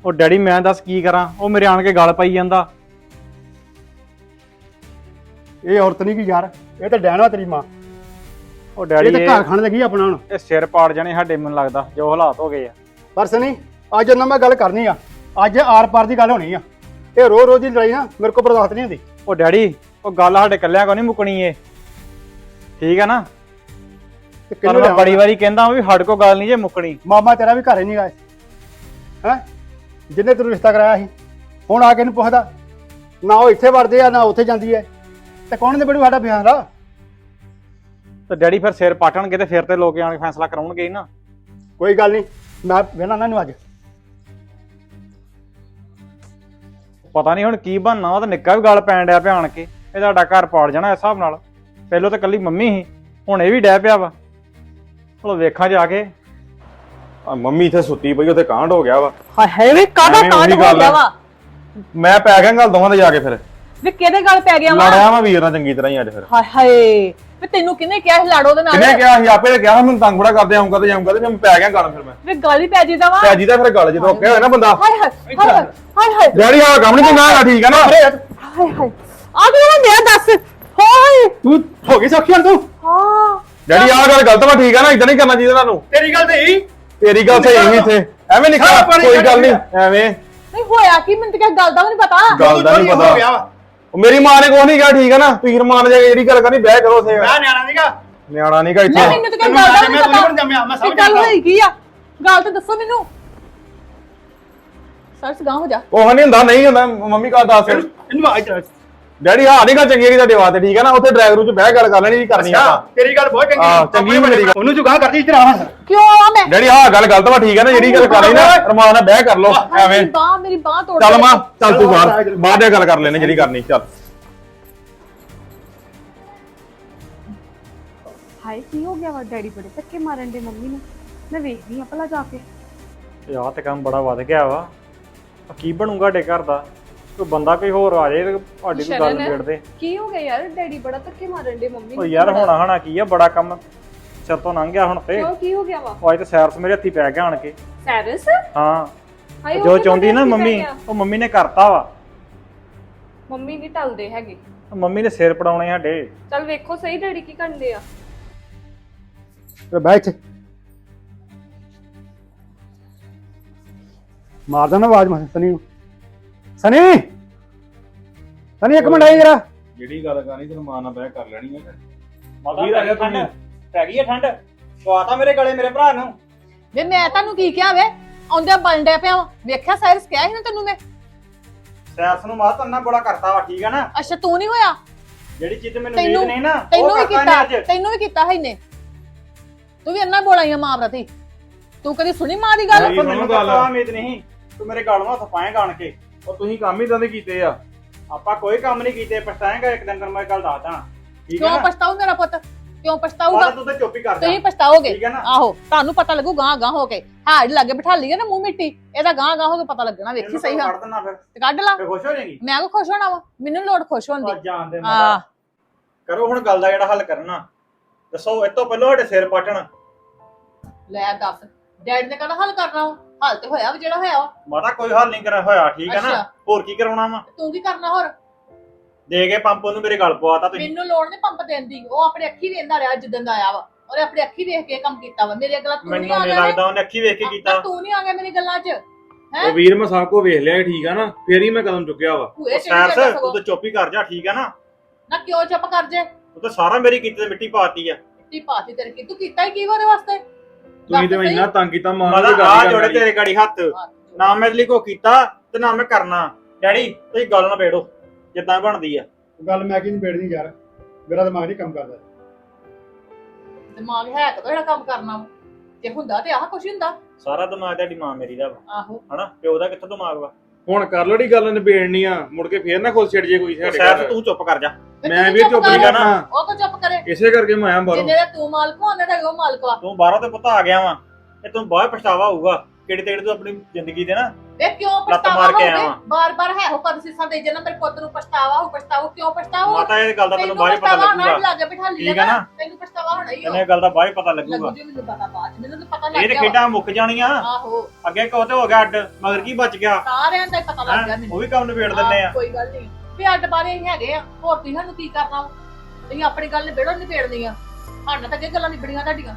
ਉਹ ਡੈਡੀ ਮੈਂ ਦੱਸ ਕੀ ਕਰਾਂ? ਉਹ ਮੇਰੇ ਆਣ ਕੇ ਗੱਲ ਪਾਈ ਜਾਂਦਾ। ਇਹ ਔਰਤ ਨਹੀਂ ਕੀ ਯਾਰ ਇਹ ਤਾਂ ਡੈਣ ਵਾ ਤੇਰੀ ਮਾਂ। ਉਹ ਇਹ ਡੈਡੀ ਤਾਂ ਇਹ ਘਰ ਖਾਣ ਲੱਗੀ ਆਪਣਾ ਹੁਣ। ਇਹ ਸਿਰ ਪਾੜ ਜਾਣੇ ਸਾਡੇ ਮੈਨੂੰ ਲੱਗਦਾ ਜੋ ਹਾਲਾਤ ਹੋ ਗਏ ਆ। ਪਰਸ ਨਹੀਂ ਅੱਜ ਉਹਨਾਂ ਮੈਂ ਗੱਲ ਕਰਨੀ ਆ। ਅੱਜ ਆਰ ਪਾਰ ਦੀ ਗੱਲ ਹੋਣੀ ਆ। ਇਹ ਰੋ ਰੋਜ਼ ਦੀ ਲੜਾਈ ਨਾ ਮੇਰੇ ਕੋਲ ਬਰਦਾਸ਼ਤ ਨਹੀਂ ਹੁੰਦੀ। ਉਹ ਡੈਡੀ ਉਹ ਗੱਲ ਸਾਡੇ ਕੱਲਿਆਂ ਕੋ ਨਹੀਂ ਮੁੱਕਣੀ ਏ ਠੀਕ ਹੈ ਨਾ? ਤੇ ਪਰ ਕਿਹਨੂੰ ਮੈਂ ਲਿਆਵਾਂ? ਬੜੀ ਵਾਰੀ ਕਹਿੰਦਾ ਵੀ ਸਾਡੇ ਕੋ ਗੱਲ ਨਹੀਂ ਜੇ ਮੁੱਕਣੀ। ਮਾਮਾ ਤੇਰਾ ਵੀ ਘਰ ਨਹੀਂ ਗਾਇ ਹੈ? ਜਿੰਨੇ ਤੈਨੂੰ ਰਿਸ਼ਤਾ ਕਰਾਇਆ ਸੀ ਹੁਣ ਆ ਕੇ ਇਹਨੂੰ ਪੁੱਛਦਾ। ਨਾ ਉਹ ਇੱਥੇ ਵੜਦੇ ਆ ਨਾ ਉੱਥੇ ਜਾਂਦੀ ਹੈ ਤੇ ਕੌਣ ਨੇ ਬੜੀ ਸਾਡਾ ਬਿਆਨ ਦਾ? ਤੇ ਡੈਡੀ ਫਿਰ ਸਿਰ ਪਾਟਣਗੇ ਤੇ ਫਿਰ ਤੇ ਲੋਕ ਆਣ ਕੇ ਫੈਸਲਾ ਕਰਾਉਣਗੇ ਹੀ ਨਾ। ਕੋਈ ਗੱਲ ਨਹੀਂ ਮੈਂ ਵੇਣਾ ਨਾ ਨੂੰ ਅੱਜ। ਪਤਾ ਨਹੀਂ ਹੁਣ ਕੀ ਬਣਨਾ ਉਹ ਤਾਂ ਨਿੱਕਾ ਵੀ ਗੱਲ ਪੈਣ ਡਿਆ ਪਿਆ ਆਣ ਕੇ। ਇਹ ਤੁਹਾਡਾ ਘਰ ਪਾੜ ਜਾਣਾ ਇਸ ਹਿਸਾਬ ਨਾਲ। ਪਹਿਲਾਂ ਤਾਂ ਕੱਲੀ ਮੰਮੀ ਸੀ ਹੁਣ ਇਹ ਵੀ ਡੈ ਪਿਆ ਵਾ। ਚਲੋ ਵੇਖਾਂ ਜਾ ਕੇ। ਆ ਮੰਮੀ ਇੱਥੇ ਸੁੱਤੀ ਪਈ ਉੱਥੇ ਕਾਂਡ ਹੋ ਗਿਆ ਵਾ। ਹਾਏ ਹਾਏ ਵੇ ਕਾਹਦਾ ਐਵੇਂ ਕਾਂਡ ਉਹੀ ਹੋ ਗੱਲ ਗਿਆ। ਵਾ? ਮੈਂ ਪੈ ਗਿਆ ਗੱਲ ਦੋਵਾਂ ਦੇ ਜਾ ਕੇ ਫਿਰ। ਵੇ ਕਿਹਦੇ ਗੱਲ ਪੈ ਗਿਆ ਵਾ? ਲੜਿਆ ਮੈਂ ਵੀਰ ਨਾਲ ਚੰਗੀ ਤਰ੍ਹਾਂ ਹੀ ਅੱਜ ਫਿਰ। ਹਾਏ ਹਾਏ। ਵੇ ਤੈਨੂੰ ਕਿਹਨੇ ਕਿਹਾ ਸੀ ਲੜੋ ਦੇ ਨਾਲ? ਕਿਹਨੇ ਕਿਹਾ ਸੀ? ਆਪੇ ਨੇ ਕਿਹਾ ਸੀ ਮੈਨੂੰ ਤੰਗ ਬੜਾ ਕਰਦੇ ਆਉਂਗਾ ਤੇ ਜਾਊਂਗਾ ਤੇ ਫਿਰ ਮੈਂ ਪੈ ਗਿਆ ਗੱਲ ਫਿਰ ਮੈਂ। ਵੇ ਗੱਲ ਹੀ ਪੈ ਜੀਦਾ ਵਾ। ਪੈ ਜੀ ਦਾ ਫਿਰ ਗੱਲ ਜਦੋਂ ਕਿਹਾ ਹੋਇਆ ਨਾ ਬੰਦਾ। ਹਾਏ ਹਾਏ ਹਾਏ ਹਾਏ ਹਾਏ ਹਾਏ। ਡੈਡੀ ਆ ਕੰਮ ਨਹੀਂ ਚੰਗਾ ਹੈਗਾ ਠੀਕ ਹੈ ਨਾ? ਹਾਏ ਹਾਏ। ਆ ਗਿਆ ਨਾ ਮੇਰਾ ਦੱਸ। ਹਾਏ ਤੂੰ ਹੋ ਗਈ ਸੌਖੀ ਹੁਣ ਤੂੰ? ਹਾਂ। ਡੈਡੀ ਆ ਗੱਲ ਗਲਤ ਵਾ ਠੀਕ ਹੈ ਨਾ? ਇਦਾਂ ਨਹੀਂ ਕਰਨਾ ਚਾਹੀਦਾ ਤੁਹਾਨੂੰ। ਤੇਰੀ ਗੱਲ ਤੇ ਹੀ ਤੇਰੀ ਗੱਲ ਸਹੀ ਨਹੀਂ ਇੱਥੇ। ਐਵੇਂ ਨਹੀਂ ਸਾਰਾ ਪਾਣੀ ਕੋਈ ਕੱਢ ਗੱਲ ਨਹੀਂ। ਲਿਆ। ਐਵੇਂ। ਨਹੀਂ ਹੋਇਆ ਕੀ? ਮੈਨੂੰ ਤਾਂ ਕਿਹਾ ਗੱਲ ਦਾ ਵੀ ਨਹੀਂ ਪਤਾ। ਗੱਲ ਦਾ ਨਹੀਂ ਹੋ ਪਤਾ। ਗਿਆ ਵਾ। ਉਹ ਮੇਰੀ ਮਾਂ ਨੇ ਕੋਈ ਨਹੀਂ ਕਿਹਾ ਠੀਕ ਹੈ ਨਾ? ਤੁਸੀਂ ਰਮਾਨ ਜਾ ਕੇ ਜਿਹੜੀ ਗੱਲ ਕਰਨੀ ਬਹਿ ਕਰੋ ਉੱਥੇ। ਮੈਂ ਨਿਆਣਾ ਨਹੀਂਗਾ ਨਿਆਣਾ ਨਹੀਂਗਾ ਨਹੀਂ ਇੱਥੇ ਮੈਨੂੰ ਤਾਂ ਕਿਹਾ ਗੱਲ ਦਾ ਵੀ ਨਹੀਂ ਮੈਂ ਪਤਾ। ਨਹੀਂ ਜੰਮਿਆ ਮੈਂ ਇਹ ਸਮਝ ਗੱਲ ਹੋਈ ਕੀ ਆ? ਗੱਲ ਤਾਂ ਦੱਸੋ ਮੈਨੂੰ। ਸਰਸ ਗਾਂ ਹੋ ਜਾ। ਉਹ ਨਹੀਂ ਹੁੰਦਾ ਨਹੀਂ ਹੁੰਦਾ। ਮੰਮੀ ਕਾ ਦੱਸ। ਇਹਨੂੰ ਆ ਜਾ ਡੈਡੀ ਹਾਂ ਨਹੀਂ ਗੱਲ ਚੰਗੀ ਹੈਗੀ ਤੁਹਾਡੇ ਵਾਸਤੇ ਠੀਕ ਹੈ ਨਾ ਉੱਥੇ ਡਰਾਈਵ ਰੂਮ 'ਚ ਬਹਿ ਗੱਲ ਕਰ ਲੈਣੀ ਜੀ ਕਰਨੀ ਆਪਾਂ। ਤੇਰੀ ਗੱਲ ਬਹੁਤ ਚੰਗੀ ਹਾਂ, ਚੰਗੀ ਮੇਰੀ ਗੱਲ। ਉਹਨੂੰ ਜੁਗਾ ਕਰਦੀ ਇੱਧਰ ਆ। ਕਿਉਂ ਆਵਾਂ ਮੈਂ? ਡੈਡੀ ਹਾਂ ਗੱਲ ਗਲਤ ਵਾ ਠੀਕ ਹੈ ਨਾ ਜਿਹੜੀ ਗੱਲ ਕਰ ਲਈ ਨਾ ਰਮਾਨ ਨਾਲ ਬਹਿ ਕਰ ਲੋ ਐਵੇਂ ਮੇਰੀ ਬਾਹ ਮੇਰੀ ਬਾਹ ਤੋੜ ਚੱਲ। ਮਾਂ ਚੱਲ ਤੂੰ ਬਾਹਰ ਬਾਹਰ ਦੇ ਗੱਲ ਕਰ ਲੈਣੇ ਜਿਹੜੀ ਕਰਨੀ ਚੱਲ। ਹਾਏ ਕੀ ਹੋ ਗਿਆ ਵਾ ਡੈਡੀ ਬੜੇ ਧੱਕੇ ਮਾਰਨ ਦੇ ਮੰਮੀ ਨੂੰ। ਮੈਂ ਵੇਖਦੀ ਆ ਭਲਾ ਜਾ ਕੇ। ਆਹ ਤੇ ਕੰਮ ਬੜਾ ਵੱਧ ਗਿਆ ਵਾ। ਆ ਕੀ ਬਣੂਗਾ ਡੇ ਘਰ ਦਾ? ਕੋਈ ਬੰਦਾ ਕੋਈ ਹੋਰ ਆ ਜਾਏ ਤੇ ਤੁਹਾਡੀ ਕੋਈ ਗੱਲ ਸ਼ਰਨ। ਨਿਬੇੜਦੇ। ਕੀ ਹੋ ਗਿਆ ਯਾਰ? ਡੈਡੀ ਬੜਾ ਧੱਕੇ ਮਾਰਨ ਦੇ ਮੰਮੀ ਉਹ ਯਾਰ ਹੋਣਾ ਹਣਾ ਕੀ ਆ? ਬੜਾ ਕੰਮ ਸਿਰ ਤੋਂ ਲੰਘ ਗਿਆ ਹੁਣ ਤੇ। ਕਿਉਂ ਕੀ ਹੋ ਗਿਆ ਵਾ? ਉਹ ਅੱਜ ਤੇ ਸੈਰਸ ਮੇਰੇ ਹੱਥੀ ਪੈ ਗਿਆ ਆਣ ਕੇ। ਸੈਰਸ? ਹਾਂ। ਹਾਏ ਉਹ ਜੋ ਚਾਹੁੰਦੀ ਨਾ ਮੰਮੀ ਗਿਆ। ਉਹ ਮੰਮੀ ਨੇ ਕਰਤਾ ਵਾ। ਮੰਮੀ ਨਹੀਂ ਟਲਦੇ ਹੈਗੇ। ਮੰਮੀ ਨੇ ਸਿਰ ਪੜਾਉਣੇ ਸਾਡੇ। ਚਲ ਵੇਖੋ ਸਹੀ ਡੈਡੀ ਕੀ ਕਰਦੇ ਆ। ਤੇ ਬਹਿ ਇੱਥੇ। ਮਾਰ ਦੇਣਾ ਆਵਾਜ਼ ਮੈਂ ਸਨੀ ਨੂੰ ਸਨੀ! ਸਨੀ ਇੱਕ ਮਿੰਟ ਆਈ ਜਰਾ। ਜਿਹੜੀ ਗੱਲ ਕਰਨੀ ਤੈਨੂੰ ਮਾਂ ਨਾਲ ਬਹਿ ਕਰ ਲੈਣੀ ਹੈ ਮਾਤਾ ਵੀਰ ਆ ਗਿਆ ਠੰਡ। ਪੈ ਗਈ ਹੈ ਠੰਡ। ਪਵਾਤਾ ਮੇਰੇ ਗਲੇ ਮੇਰੇ ਭਰਾ ਨੂੰ। ਵੇ ਮੈਂ ਤੁਹਾਨੂੰ ਕੀ ਕਿਹਾ ਵੇ? ਆਉਂਦਿਆਂ ਬਲਣ ਡਿਆ ਪਿਆ ਵਾਂ। ਵੇਖਿਆ ਸਾਇਰਸ ਕਿਹਾ ਸੀ ਨਾ ਤੈਨੂੰ ਮੈਂ? ਸੈਰਸ ਨੂੰ ਮਾਤਾ ਤੰਨਾ ਬੜਾ ਕਰਤਾ ਵਾ ਠੀਕ ਆ ਨਾ? ਅੱਛਾ ਤੂੰ ਨਹੀਂ ਹੋਇਆ? ਜਿਹੜੀ ਚੀਜ਼ ਮੈਨੂੰ ਤੈਨੂੰ- ਉਮੀਦ ਨਹੀਂ ਨਾ ਉਹ ਤੈਨੂੰ ਵੀ ਕਰਤਾ ਕੀਤਾ ਅੱਜ। ਤੈਨੂੰ ਵੀ ਕੀਤਾ ਹੈ ਇਹਨੇ। ਤੂੰ ਵੀ ਇੰਨਾ ਬੋਲਾਈਆਂ ਮਾਂ ਪ੍ਰਤੀ। ਤੂੰ ਕਦੀ ਸੁਣੀ ਮਾਂ ਦੀ ਗੱਲ? ਨਹੀਂ। ਪਰ ਮੈਨੂੰ ਗੱਲ ਆ। ਉਮੀਦ ਨਹੀਂ। ਤੂੰ ਮੇਰੇ ਗਲ ਨੂੰ ਹੱਥ ਪਾਏਗਾ ਆਣ ਕੇ। ਉਹ ਤੁਸੀਂ ਕੰਮ ਹੀ ਤਾਂ ਦੇ ਕੀਤੇ ਆ। ਆਪਾਂ ਕੋਈ ਕੰਮ ਨਹੀਂ ਕੀਤੇ ਪਛਤਾਏਗਾ ਇੱਕ ਦਿਨ ਤੈਨੂੰ ਮੈਂ ਗੱਲ ਦੱਸਦਾ ਠੀਕ ਹੈ ਕਿਉਂ ਨਾ? ਪਛਤਾਊ ਮੇਰਾ ਪੁੱਤ? ਕਿਉਂ ਪਛਤਾਊਗਾ? ਤੂੰ ਤਾਂ ਚੁੱਪ ਹੀ ਕਰ ਜਾ। ਤੁਸੀਂ ਪਛਤਾਓਗੇ? ਠੀਕ ਹੈ ਨਾ? ਆਹੋ ਤੁਹਾਨੂੰ ਪਤਾ ਲੱਗੂ ਗਾਂ ਗਾਂ ਹੋ ਕੇ। ਹਾੜ ਲੱਗੇ ਬਿਠਾ ਲਈਏ ਨਾ ਮੂੰਹ ਮਿੱਟੀ ਇਹਦਾ ਗਾਂ ਗਾਂ ਹੋ ਕੇ ਪਤਾ ਲੱਗਣਾ ਵੇਖੀ ਸਹੀ ਹਾਂ ਕੱਢ ਦੇਣਾ ਫਿਰ। ਤੇ ਕੱਢ ਲਾ। ਤੇ ਖੁਸ਼ ਹੋ ਜਾਏਗੀ? ਮੈਂ ਕੋ ਖੁਸ਼ ਹੋਣਾ ਵਾ? ਮੈਨੂੰ ਲੋੜ ਖੁਸ਼ ਹੋਣ ਦੀ। ਜਾਣ ਦੇ ਆ ਮਾਤਾ ਕਰੋ ਹੁਣ ਗੱਲ ਦਾ ਜਿਹੜਾ ਹੱਲ ਕਰਨਾ। ਦੱਸੋ ਇਹ ਤੋਂ ਪਹਿਲਾਂ ਸਾਡੇ ਸਿਰ ਪਟਣ। ਲੈ ਦੱਸ ਡੈਡ ਨੇ ਕਹਿੰਦਾ ਹੱਲ ਕਰਨਾ ਵਾ? ਹੱਲ ਤੇ ਹੋਇਆ ਵੀ ਜਿਹੜਾ ਹੋਇਆ ਵਾ। ਮਾਤਾ ਕੋਈ ਹੱਲ ਨਹੀਂ ਕਰਿਆ ਹੋਇਆ ਠੀਕ ਹੈ ਨਾ? ਅੱਛਾ। ਹੋਰ ਕੀ ਕਰਾਉਣਾ ਵਾ? ਤੂੰ ਕੀ ਕਰਨਾ ਹੋਰ? ਦੇ ਕੇ ਪੰਪ ਉਹਨੂੰ ਮੇਰੇ ਗਲ ਪਵਾਤਾ ਤੁਸੀਂ। ਮੈਨੂੰ ਲੋੜ ਨਹੀਂ ਪੰਪ ਦੇਣ ਦੀ। ਉਹ ਆਪਣੇ ਅੱਖੀ ਵੇਂਦਾ ਰਿਹਾ ਜਿੱਦਾਂ ਦਾ ਆਇਆ ਵਾ। ਉਹਨੇ ਆਪਣੀ ਅੱਖੀ ਵੇਖ ਕੇ ਕੰਮ ਕੀਤਾ ਵਾ। ਮੇਰੇ ਅਗਲਾ ਤੂੰ ਨਹੀਂ ਮੈਨੂੰ ਆ ਨਹੀਂ ਗਿਆ ਲੱਗਦਾ ਉਹਨੇ ਅੱਖੀ ਵੇਖ ਕੇ ਕੀਤਾ। ਤੂੰ ਨਹੀਂ ਆ ਗਿਆ ਮੇਰੀ ਗੱਲਾਂ 'ਚ। ਹੈਂ? ਉਹ ਵੀਰ ਮੈਂ ਸਭ ਕੋ ਵੇਖ ਲਿਆ ਠੀਕ ਆ ਨਾ? ਫੇਰ ਹੀ ਮੈਂ ਕਦਮ ਚੁੱਕਿਆ ਵਾ। ਭੂਏ ਸੈਰਸ ਚੜੀ ਤੂੰ ਤਾਂ ਚੁੱਪ ਹੀ ਕਰ ਜਾ ਠੀਕ ਹੈ ਨਾ? ਨਾ ਕਿਉਂ ਚੁੱਪ ਕਰ ਜੇ? ਤੂੰ ਤਾਂ ਸਾਰਾ ਮੇਰੀ ਕੀਤੀ ਤੇ ਮਿੱਟੀ ਪਾਤੀ ਆ। ਤੀ ਪਾਤੀ ਤੇਰੇ ਕੀ ਤੂੰ ਕੀਤਾ ਹੀ ਕੀ ਉਹਦੇ ਵਾਸਤੇ? ਤੁਸੀਂ ਤੇ। ਇੰਨਾ ਤੰਗ ਕੀਤਾ ਮਾਂ ਮਾਤਾ ਨਾਲ ਆ ਜੋੜੇ ਤੇਰੇ ਗਾੜੀ ਹੱਥ। ਨਾ ਮੈਂ ਲਈ ਕੋ ਕੀਤਾ ਤੇ ਨਾ ਮੈਂ ਕਰਨਾ। ਡੈਡੀ ਤੁਸੀਂ ਗੱਲ ਨਾ ਬੇੜੋ ਜਿੱਦਾਂ ਬਣਦੀ ਆ। ਗੱਲ ਮੈਂ ਕੀ ਨਹੀਂ ਬੇੜਨੀ ਯਾਰ? ਮੇਰਾ ਦਿਮਾਗ ਨਹੀਂ ਕੰਮ ਕਰਦਾ। ਦਿਮਾਗ ਹੈ ਤਾਂ ਜਿਹੜਾ ਕੰਮ ਕਰਨਾ ਵਾ। ਜੇ ਹੁੰਦਾ ਤੇ ਆਹ ਕੁਛ ਹੁੰਦਾ। ਸਾਰਾ ਦਿਮਾਗ ਤੁਹਾਡੀ ਮਾਂ ਮੇਰੀ ਦਾ ਵਾ। ਆਹੋ। ਹਨਾ? ਪਿਓ ਦਾ ਕਿੱਥੋਂ ਦਿਮਾਗ ਵਾ? ਹੁਣ ਕਰ ਲੜੀ ਗੱਲ ਨਿਬੇੜਨੀ ਆ ਮੁੜ ਕੇ ਫੇਰ ਨਾ ਖੁਦ ਛੱਡ ਜੇ ਕੋਈ ਸਾਡੇ ਘਰ। ਤੂੰ ਚੁੱਪ ਕਰ ਜਾ। ਮੈਂ ਵੀ ਚੁੱਪ ਕਰ। ਨਹੀਂ ਕਰਨਾ ਉਹ ਕੋ ਚੁੱਪ ਕਰੇ। ਇਸੇ ਕਰਕੇ ਮੈਂ ਆਇਆ ਬਾਹਰੋਂ। ਜਿੰਨੇ ਦਾ ਤੂੰ ਮਾਲਕ ਵਾ ਉਹਨੇ ਦਾ ਉਹ ਮਾਲਕ ਵਾ ਤੂੰ ਬਾਹਰੋਂ ਤੇ ਪੁੱਤ ਆ ਗਿਆ ਵਾ। ਤੇ ਤੂੰ ਬਹੁਤ ਪਛਤਾਵਾ ਹੋਊਗਾ। ਕਿਹੜੇ ਤੇੜੇ ਤੂੰ ਆਪਣੀ ਜ਼ਿੰਦਗੀ ਦੇ ਨਾ ਵੇ ਕਿਉਂ ਪਛਤਾਵਾ ਹੋਵੇ। ਬਾਰ-ਬਾਰ ਹੈ ਹੋ ਕਦ ਸਿਸਾਂ ਦੇ ਜਨਾ ਮੇਰੇ ਪੁੱਤ ਨੂੰ ਪਛਤਾਵਾ ਹੋ ਪਛਤਾਵਾ ਕਿਉਂ ਪਛਤਾਵਾ ਮਾਤਾ ਇਹ ਗੱਲ ਦਾ ਤੈਨੂੰ ਤੈਨੂੰ ਬਾਅਦ ਪਤਾ ਲੱਗੂਗਾ। ਲੱਗੇ ਬਿਠਾ ਲਿਆ ਠੀਕ ਹੈ ਨਾ। ਤੈਨੂੰ ਪਛਤਾਵਾ ਹੋਣਾ ਹੀ ਤੈਨੂੰ ਇਹ ਗੱਲ ਦਾ ਬਾਅਦ ਪਤਾ ਲੱਗੂਗਾ। ਮੈਨੂੰ ਪਤਾ ਬਾਅਦ ਮੈਨੂੰ ਤਾਂ ਪਤਾ ਲੱਗ ਇਹ ਗਿਆ ਵਾ। ਖੇਡਾਂ ਮੁੱਕ ਜਾਣੀਆਂ। ਆਹੋ। ਅੱਗੇ ਕੋ ਤੇ ਹੋ ਗਿਆ ਅੱਡ ਮਗਰ ਕੀ ਬਚ ਗਿਆ? ਸਾਰਿਆਂ ਦਾ ਹੀ ਪਤਾ ਲੱਗ ਗਿਆ ਹੈਂ? ਮੈਨੂੰ। ਉਹ ਵੀ ਕੰਮ ਨਿਬੇੜ ਦਿੰਨੇ ਆ। ਹਾਂ, ਕੋਈ ਗੱਲ ਨਹੀਂ। ਵੀ ਅੱਡ ਬਾਰੇ ਅਸੀਂ ਹੈਗੇ ਆ ਹੋਰ ਤੁਸੀਂ ਸਾਨੂੰ ਕੀ ਕਰਨਾ ਵਾ? ਤੁਸੀਂ ਆਪਣੀ ਗੱਲ ਨਿਬੇੜੋ ਨਿਬੇੜਨੀ ਆ। ਸਾਨੂੰ ਤਾਂ ਅੱਗੇ ਗੱਲਾਂ ਨਿਬੜੀਆਂ ਤੁਹਾਡੀਆਂ।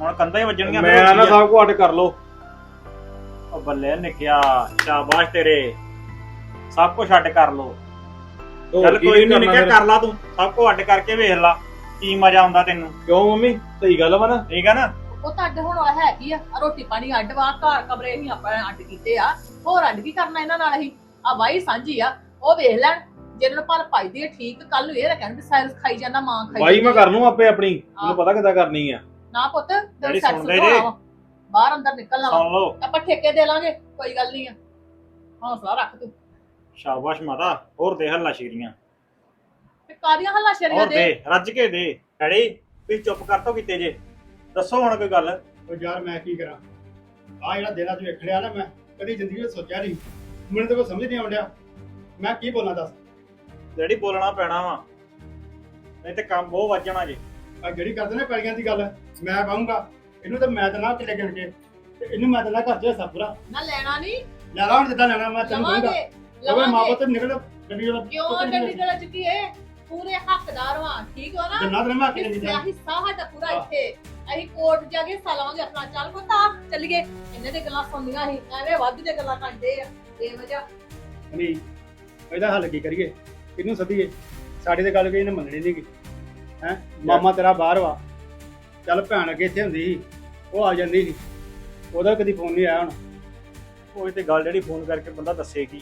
ਹੁਣ ਕੰਧਾਂ ਹੀ ਵੱਜਣਗੀਆਂ ਮੈਂ ਨਾ ਫਿਰ ਸਭ ਕੋ ਅੱਡ ਕਰ ਲੋ ਉਹ ਬੱਲੇ ਨਿਕਿਆ ਸ਼ਾਬਾਸ਼ ਤੇਰੇ। ਸਭ ਕੁਝ ਅੱਡ ਕਰ ਲੋ ਚੱਲ ਕੋਈ ਨਹੀਂ ਨਿਕਿਆ ਕਰ ਲਾ ਤੂੰ। ਸਭ ਕੁਝ ਅੱਡ ਕਰਕੇ ਵੇਖ ਲਾ ਕੀ ਮਜ਼ਾ ਆਉਂਦਾ ਤੈਨੂੰ। ਕਿਉਂ ਮੰਮੀ? ਸਹੀ ਗੱਲ ਵਾ ਨਾ। ਠੀਕ ਆ ਨਾ? ਉਹ ਤਾਂ ਅੱਡ ਹੋਣ ਵਾਲਾ ਹੈ ਕੀ ਆ? ਆਹ ਰੋਟੀ ਪਾਣੀ ਅੱਡ ਵਾ ਘਰ ਕਮਰੇ ਅਸੀਂ ਆਪਾਂ ਅੱਡ ਕੀਤੇ ਆ। ਹੋਰ ਅੱਡ ਕੀ ਕਰਨਾ ਇਹਨਾਂ ਨਾਲ ਅਸੀਂ? ਆ ਵਾਈ ਸਾਂਝੀ ਆ। ਉਹ ਵੇਖ ਲੈਣ ਜੇ ਨੂੰ ਪਰ ਪਾਈਦੀ ਹੈ ਠੀਕ ਕੱਲ ਨੂੰ ਇਹ ਨਾ ਕਹਿਣ ਵੀ ਸਾਇਰਸ ਖਾਈ ਜਾਂਦਾ ਮਾਂ ਖਾਈ ਬਾਈ ਮੈਂ ਕਰ ਲੂੰ ਆਪੇ ਆਪਣੀ ਮੈਨੂੰ ਪਤਾ ਕਿੱਦਾਂ ਕਰਨੀ ਆ। ਨਾ ਪੁੱਤ ਤੇਰੇ ਸੈਟ ਸੁਣਦੇ ਸੁਣਾਵਾ ਜੇ? ਵਾ। ਬਾਹਰ ਅੰਦਰ ਨਿਕਲਣਾ ਵਾ। ਸੁਣ ਲਓ ਆਪਾਂ ਠੇਕੇ ਦੇ ਲਾਂਗੇ ਕੋਈ ਗੱਲ ਨਹੀਂ ਆ। ਹੌਸਲਾ ਰੱਖ ਤੂੰ। ਸ਼ਾਬਾਸ਼ ਮਾਤਾ ਹੋਰ ਦੇ ਹੱਲਾ ਸ਼ੀਰੀਆਂ। ਤੇ ਕਾਦੀਆਂ ਹੱਲਾ ਸ਼ਰੀਆਂ ਹੋਰ ਦੇ ਦੇ? ਰੱਜ ਕੇ ਦੇ। ਡੈਡੀ ਤੁਸੀਂ ਚੁੱਪ ਕਰ ਤੋ ਕੀਤੇ ਜੇ। ਦੱਸੋ ਹੁਣ ਕੋਈ ਗੱਲ। ਉਹ ਯਾਰ ਮੈਂ ਕੀ ਕਰਾਂ? ਆ ਜਿਹੜਾ ਦਿਨ ਅੱਜ ਵੇਖ ਲਿਆ ਨਾ ਮੈਂ ਕਦੀ ਜ਼ਿੰਦਗੀ ਵਿੱਚ ਸੋਚਿਆ ਨਹੀਂ। ਮੈਨੂੰ ਤਾਂ ਕੋਈ ਸਮਝ ਨਹੀਂ ਆਉਂਦਿਆ ਮੈਂ ਕੀ ਬੋਲਾਂ ਦੱਸ? ਡੈਡੀ ਬੋਲਣਾ ਪੈਣਾ ਵਾ। ਨਹੀਂ ਤੇ ਕੰਮ ਬਹੁਤ ਵੱਜਣਾ ਜੇ। ਆ ਜਿਹੜੀ ਕਰਦੇ ਨੇ ਪੈਲੀਆਂ ਦੀ ਗੱਲ ਮੈਂ ਕਹੂੰਗਾ ਇਹਨੂੰ ਤਾਂ ਮੈਂ ਤਾਂ ਨਾ ਕਿਲੇ ਗਿਣ ਕੇ ਤੇ ਇਹਨੂੰ ਮੈਂ ਤਾਂ ਨਾ ਘਰ ਚ ਹਿੱਸਾ ਪੂਰਾ। ਨਾ ਲੈਣਾ ਨਹੀਂ ਲੈ ਲਾ ਹੁਣ ਜਿੱਦਾਂ ਲੈਣਾ ਮੈਂ ਤੈਨੂੰ ਕਹੂੰਗਾ। ਲਵਾਂਗੇ। ਓਏ ਮਾਂ ਲਵਾਂਗੇ ਪੁੱਤ ਨਿਕਲ। ਗੱਡੀ ਵਾਲਾ ਕਿਉਂ ਡੰਡੀ ਦੇ ਵਿੱਚ ਕੀ ਹੈ ਪੂਰੇ ਹੱਕਦਾਰ ਵਾਂ ਠੀਕ ਹੋ ਨਾ? ਜੰਨਾ ਤੇ ਮੈਂ ਕਿਲੇ ਹਿੱਸਾ ਜਿੱਦਾਂ ਹਿੱਸਾ ਸਾਡਾ ਪੂਰਾ ਹਾਂ। ਇੱਥੇ। ਅਸੀਂ ਕੋਰਟ ਜਾ ਕੇ ਹਿੱਸਾ ਲਵਾਂਗੇ ਆਪਣਾ। ਚੱਲ ਪੁੱਤਾ ਚੱਲੀਏ। ਇਹਨੇ ਦੇ ਗੱਲਾਂ ਸੁਣਨੀਆਂ ਸੀ। ਐਵੇਂ ਵੱਧ ਦੇ ਗੱਲਾਂ ਕਰਦੇ ਆ। ਬੇਵਜ੍ਹਾ ਨਹੀਂ ਇਹਦਾ ਹੱਲ ਕੀ ਕਰੀਏ? ਇਹਨੂੰ ਸਦੀਏ? ਸਾਡੇ ਤੇ ਗੱਲ ਕੋਈ ਇਹਨੇ ਮੰਨਣੀ ਨਹੀਂ ਹੈ? ਮਾਮਾ ਤੇਰਾ ਬਾਹਰ ਵਾ। ਚੱਲ ਭੈਣ ਅੱਗੇ ਇੱਥੇ ਹੁੰਦੀ ਸੀ। ਉਹ ਆ ਜਾਂਦੀ ਸੀ। ਉਹਦਾ ਕਦੀ ਫੋਨ ਨਹੀਂ ਆਇਆ ਹੁਣ। ਉਹ ਤੇ ਗੱਲ ਜਿਹੜੀ ਫੋਨ ਕਰਕੇ ਬੰਦਾ ਦੱਸੇ ਕੀ।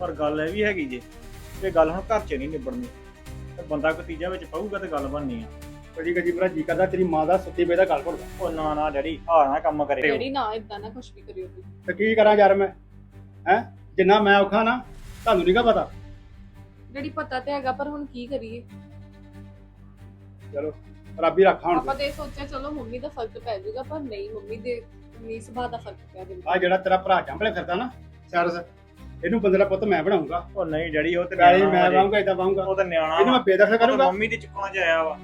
ਪਰ ਗੱਲ ਇਹ ਵੀ ਹੈਗੀ ਜੇ। ਇਹ ਗੱਲ ਹੁਣ ਘਰ 'ਚ ਨਹੀਂ ਨਿਬੜਨੀ। ਤੇ ਬੰਦਾ ਕੋਈ ਤੀਜਾ ਵਿੱਚ ਪਊਗਾ ਤੇ ਗੱਲ ਬਣਨੀ ਆ। ਕਦੀ ਕਦੀ ਮੇਰਾ ਜੀ ਕਰਦਾ ਤੇਰੀ ਮਾਂ ਦਾ ਸੁੱਤੀ ਪਈ ਦਾ ਗੱਲ ਘੁੱਟਦਾ ਉਹ ਨਾ ਨਾ ਡੈਡੀ ਹਾਰ ਨਾ ਕੰਮ ਕਰੇ। ਡੈਡੀ ਨਾ ਇਦਾਂ ਨਾ ਕੁਝ ਵੀ ਕਰਿਓ। ਤੇ ਕੀ ਕਰਾਂ ਯਾਰ ਮੈਂ? ਹੈ? ਜਿੰਨਾ ਮੈਂ ਔਖਾ ਨਾ ਤੁਹਾਨੂੰ ਨਹੀਂਗਾ ਪਤਾ? ਡੈਡੀ ਪਤਾ ਤੇ ਹੈਗਾ ਪਰ ਹੁਣ ਕੀ ਕਰੀਏ? ਚਲੋ ਰੱਬ ਹੀ ਰੱਖਾ ਹੁਣ ਆਪਾਂ ਤੇ ਇਹ ਸੋਚਿਆ ਚਲੋ ਮੰਮੀ ਦਾ ਫ਼ਰਕ ਪੈ ਜਾਊਗਾ ਪਰ ਨਹੀਂ ਮੰਮੀ ਦੇ ਨਹੀਂ ਸੁਭਾਅ ਦਾ ਫ਼ਰਕ ਪਿਆ ਬਿਲਕੁਲ ਆ ਜਿਹੜਾ ਤੇਰਾ ਭਰਾ ਚੰਬਲੇ ਫਿਰਦਾ ਨਾ ਸਰਸ ਇਹਨੂੰ ਬੰਦੇ ਦਾ ਪੁੱਤ ਮੈਂ ਬਣਾਉਂਗਾ। ਉਹ ਨਹੀਂ ਡੈਡੀ ਉਹ ਤੇ ਪੈਲੀ ਨਿਆਣਾ ਮੈਂ ਵਾ ਜੇ। ਵਾਂਗਾ ਇਦਾਂ ਵਾਂਗਾ। ਉਹ ਤਾਂ ਨਿਆਣਾ ਇਹਨੂੰ ਵਾ। ਮੈਂ ਬੇਦਖਲ ਉਹ ਤਾਂ ਕਰੂੰਗਾ। ਮੰਮੀ ਦੀ ਚੁੱਕਣਾ ਚ ਆਇਆ ਵਾ।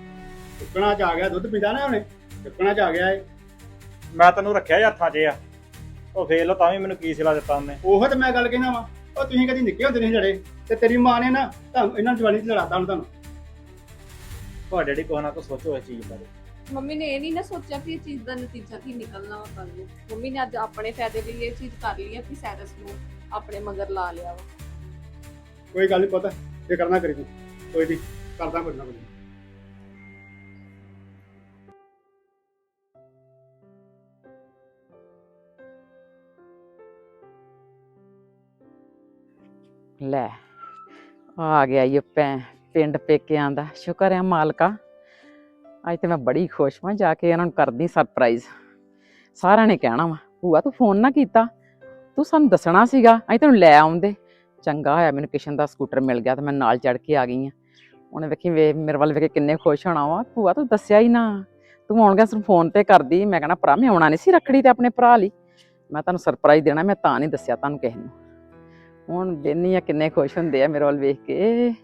ਟੁਕਣਾ ਚ ਆ ਗਿਆ ਦੁੱਧ ਪੀਂਦਾ ਨਾ ਉਹਨੇ। ਟੁਕਣਾ ਚ ਆ ਗਿਆ ਏ ਮੈਂ ਤੈਨੂੰ ਰੱਖਿਆ ਸੀ ਹੱਥਾਂ 'ਚ ਆ। ਉਹ ਫੇਰ ਲੋ ਤਾਂ ਵੀ ਮੈਨੂੰ ਕੀ ਸਿਲਾ ਦਿੱਤਾ ਉਹਨੇ। ਉਹੋ ਤੇ ਮੈਂ ਗੱਲ ਕਹਿਣਾ ਵਾ। ਉਹ ਤੁਸੀਂ ਕਦੀ ਨਿੱਕੇ ਹੁੰਦੇ ਨਹੀਂ ਲੜੇ ਤੇ ਤੇਰੀ ਮਾਂ ਨੇ ਨਾ ਤੁਹਾਨੂੰ ਇਹਨਾਂ ਜਵਾਨੀ ਚ ਲੜਾਤਾ ਹੁਣ ਤੁਹਾਨੂੰ। ਤੁਹਾਡੇ ਡੈਡੀ ਕੋਹ ਨਾ ਕੋ ਸੋਚੋ ਇਸ ਚੀਜ਼ ਬਾਰੇ। ਮੰਮੀ ਨੇ ਇਹ ਨਹੀਂ ਨਾ ਸੋਚਿਆ ਕਿ ਇਹ ਚੀਜ਼ ਦਾ ਨਤੀਜਾ ਕੀ ਨਿਕਲਣਾ ਵਾ ਕੱਲ ਨੂੰ। ਮੰਮੀ ਨੇ ਅੱਜ ਆਪਣੇ ਫਾਇਦੇ ਲਈ ਇਹ ਚੀਜ਼ ਕਰ ਲਈ ਹੈ ਕਿ ਸੈਰਸ ਨੂੰ ਆਪਣੇ ਮਗਰ ਲਾ ਲਿਆ ਵਾ। ਕੋਈ ਗੱਲ ਨਹੀਂ ਪਤਾ ਜੇ ਕਰਨਾ ਕਰੀ ਤੂੰ। ਕੋਈ ਨਹੀਂ ਕਰਦਾ ਕੋਈ ਨਾ ਕੋਈ। ਲੈ, ਆ ਗਿਆ ਇਹ ਪੈ ਪਿੰਡ ਪੇਕਿਆਂ ਦਾ। ਸ਼ੁਕਰ ਹੈ ਮਾਲਕਾ। ਅੱਜ ਤੇ ਮੈਂ ਬੜੀ ਖੁਸ਼ ਹਾਂ ਜਾ ਕੇ ਇਹਨਾਂ ਨੂੰ ਕਰਦੀ ਸਰਪ੍ਰਾਈਜ਼ ਸਾਰਿਆਂ ਨੇ ਕਹਿਣਾ ਵਾ, ਭੂਆ ਤੂੰ ਫੋਨ ਨਾ ਕੀਤਾ। ਤੂੰ ਸਾਨੂੰ ਦੱਸਣਾ ਸੀਗਾ, ਅਸੀਂ ਤੈਨੂੰ ਲੈ ਆਉਂਦੇ। ਚੰਗਾ ਹੋਇਆ ਮੈਨੂੰ ਕਿਸ਼ਨ ਦਾ ਸਕੂਟਰ ਮਿਲ ਗਿਆ ਤੇ ਮੈਂ ਨਾਲ ਚੜ ਕੇ ਆ ਗਈ ਆ। ਉਹਨੇ ਵੇਖੀ ਵੇ, ਮੇਰੇ ਵੱਲ ਵੇਖ ਕੇ ਕਿੰਨੇ ਖੁਸ਼ ਹੋਣਾ ਵਾ। ਭੂਆ ਤੂੰ ਦੱਸਿਆ ਹੀ ਨਾ। ਤੂੰ ਆਉਣ ਗਿਆ, ਸਿਰਫ ਫੋਨ ਤੇ ਕਰਦੀ। ਮੈਂ ਕਹਣਾ, ਭਰਾ, ਮੈਂ ਆਉਣਾ ਨਹੀਂ ਸੀ ਰੱਖੜੀ ਤੇ ਆਪਣੇ ਭਰਾ ਲਈ। ਮੈਂ ਤੁਹਾਨੂੰ ਸਰਪ੍ਰਾਈਜ਼ ਦੇਣਾ, ਮੈਂ ਤਾਂ ਨਹੀਂ ਦੱਸਿਆ ਤੁਹਾਨੂੰ ਕਿਸੇ ਨੂੰ। ਹੁਣ ਵੇਨੀ ਆ ਕਿੰਨੇ ਖੁਸ਼ ਹੁੰਦੇ ਆ ਮੇਰੇ ਵੱਲ ਵੇਖ ਕੇ।